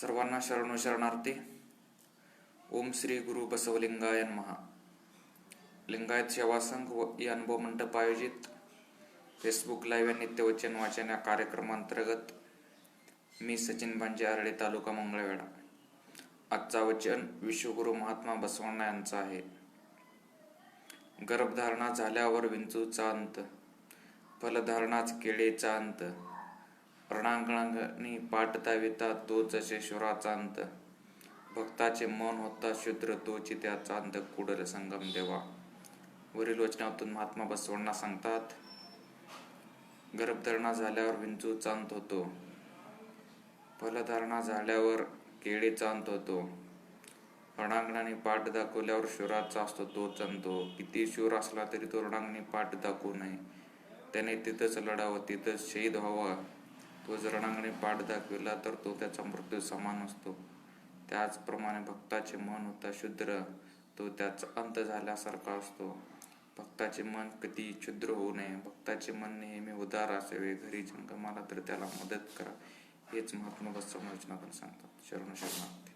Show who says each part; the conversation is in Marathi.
Speaker 1: सर्वांना शरण शरणार्थी. ओम श्री गुरु बसवलिंगायन महा लिंगायत सेवा संघ व या अनुभव मंडप आयोजित. फेसबुक लाईव्ह या नित्यवचन वाचन या कार्यक्रमांतर्गत मी सचिन भांजे आरडे तालुका मंगळवेढा. आजचा वचन विश्वगुरु महात्मा बसवण्णा यांचा आहे. गर्भधारणा झाल्यावर विंचूचा अंत फलधारणाच केळेचा अंत रणांगणांनी पाठ दाविता तो जसे शुराचांत. भक्ताचे मन होता शुद्र तोची त्या चांत कुडल संगम देवा. वरील वचनातून महात्मा बसवण्णा सांगतात गर्भधारणा झाल्यावर विंचू चांत होतो. फलधारणा झाल्यावर केळी चांत होतो. रणांगणाने पाठ दाखवल्यावर शुराचा असतो तो चांतो किती शूर असला तरी तो रणांगणी पाठ दाखवू नये. त्याने तिथंच लढावं तिथंच शहीद व्हावं. तो जर पाठ दाखविला तर तो त्याचा मृत्यू समान असतो. त्याचप्रमाणे भक्ताचे मन होता शुद्र तो त्याचा अंत झाल्यासारखा असतो. भक्ताचे मन कधी क्षुद्र होऊ नये भक्ताचे मन नेहमी उदार असावे घरी जंगमाला तर त्याला मदत करा हेच महात्मा बसवण्यातून सांगतात. शरण शरणार्थी.